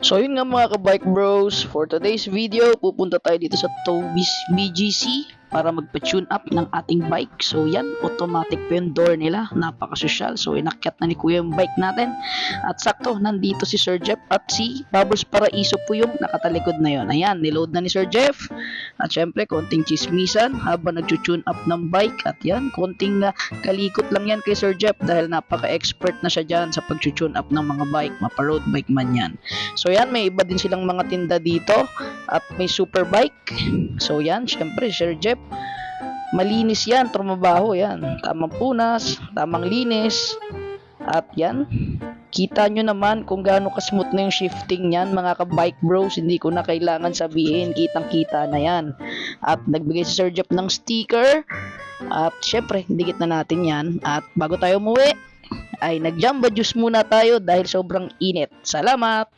So yun nga mga ka-bike bros, for today's video, pupunta tayo dito sa Tobis BGC para magpa-tune up ng ating bike. So yan, automatic po yung door nila, napaka-social. So inakyat na ni Kuya yung bike natin. At sakto, nandito si Sir Jeff at si Bubbles Paraiso po yung nakatalikod na yon. Ayan, niload na ni Sir Jeff. At syempre, konting chismisan habang nag-tune up ng bike. At yan, konting uh, kalikot lang yan kay Sir Jeff dahil napaka-expert na siya dyan sa pag-tune up ng mga bike. Mapa-road bike man yan. So yan, may iba din silang mga tinda dito at may super bike. So yan, syempre, Sir Jeff, malinis yan, trumabaho yan. Tamang punas, tamang linis. At yan, kita nyo naman kung gaano kasmooth na yung shifting niyan mga ka-bike bros. Hindi ko na kailangan sabihin, kitang-kita na yan. At nagbigay si Sir Jeff ng sticker. At syempre, dikit na natin yan. At bago tayo umuwi, ay nag-jamba juice muna tayo dahil sobrang init. Salamat!